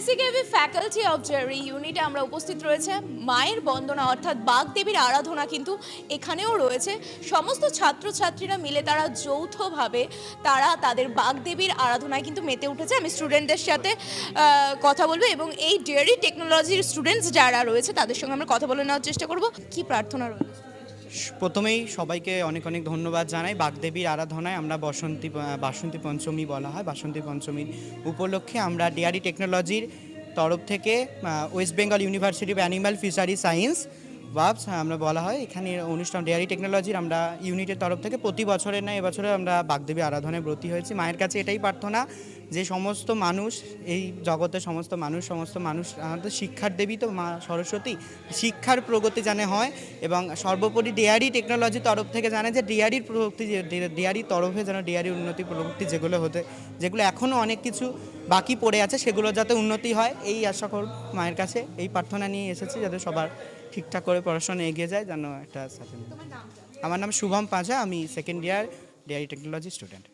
কেসিকেভি faculty of Jerry ইউনিটে আমরা উপস্থিত রয়েছে। মায়ের বন্দনা, অর্থাৎ বাগদেবীর আরাধনা কিন্তু এখানেও রয়েছে। সমস্ত ছাত্রছাত্রীরা মিলে তারা যৌথভাবে তারা তাদের বাগদেবীর আরাধনায় কিন্তু মেতে উঠেছে। আমি স্টুডেন্টদের সাথে কথা বলব এবং এই ডেয়ারি টেকনোলজির স্টুডেন্টস যারা রয়েছে, তাদের সঙ্গে আমরা কথা বলে নেওয়ার চেষ্টা করব। কি প্রার্থনা রয়েছে? প্রথমেই সবাইকে অনেক অনেক ধন্যবাদ জানাই। বাগদেবীর আরাধনায় আমরা বসন্তী বাসন্তী পঞ্চমী বলা হয়। বাসন্তী পঞ্চমীর উপলক্ষে আমরা ডেয়ারি টেকনোলজির তরফ থেকে West Bengal university of animal fishery science ওয়াবস আমরা বলা হয়, এখানে অনুষ্ঠান ডেয়ারি টেকনোলজির আমরা ইউনিটের তরফ থেকে প্রতি বছরের না, এবছরে আমরা বাগদেবী আরাধনায় ব্রতী হয়েছি। মায়ের কাছে এটাই প্রার্থনা যে সমস্ত মানুষ, এই জগতের সমস্ত মানুষ সমস্ত মানুষ, আমাদের শিক্ষার দেবী তো মা সরস্বতী, শিক্ষার প্রগতি জানে হয় এবং সর্বোপরি ডেয়ারি টেকনোলজির তরফ থেকে জানে যে ডিআরির প্রযুক্তি ডিআরির তরফে যেন ডিআরির উন্নতি প্রযুক্তি যেগুলো হতে, যেগুলো এখনও অনেক কিছু বাকি পড়ে আছে, সেগুলো যাতে উন্নতি হয়, এই আশা কর, মায়ের কাছে এই প্রার্থনা নিয়ে এসেছি যাতে সবার ঠিকঠাক করে পড়াশোনা এগিয়ে যায়, যেন একটা আমার নাম শুভম পাঁচা আমি second year dairy technology student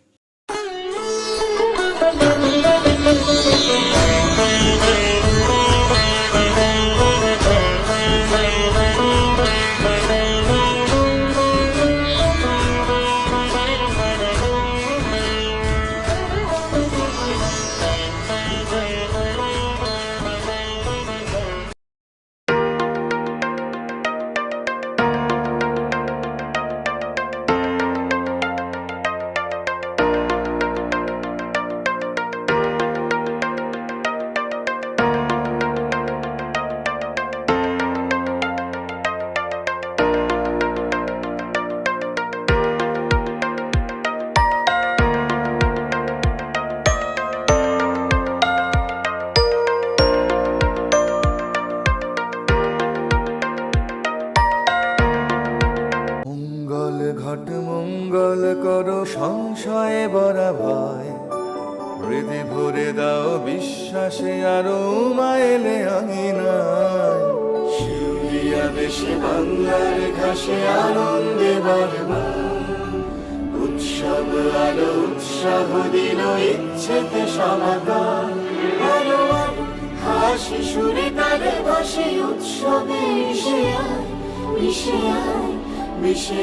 সংশয়ে বরা ভয় হৃদে ভরে দাও বিশ্বাসে, আরও মায়েলে আঙিনায় শিউরিয়া দেশে, বাংলার ঘাসে আনন্দে বারবার উৎসব, আলো, উৎসাহ দিল ইচ্ছেতে আলো হাসি সুরে তালে ভাসে উৎসবে মিশে আয় মিশে আয়, মিশে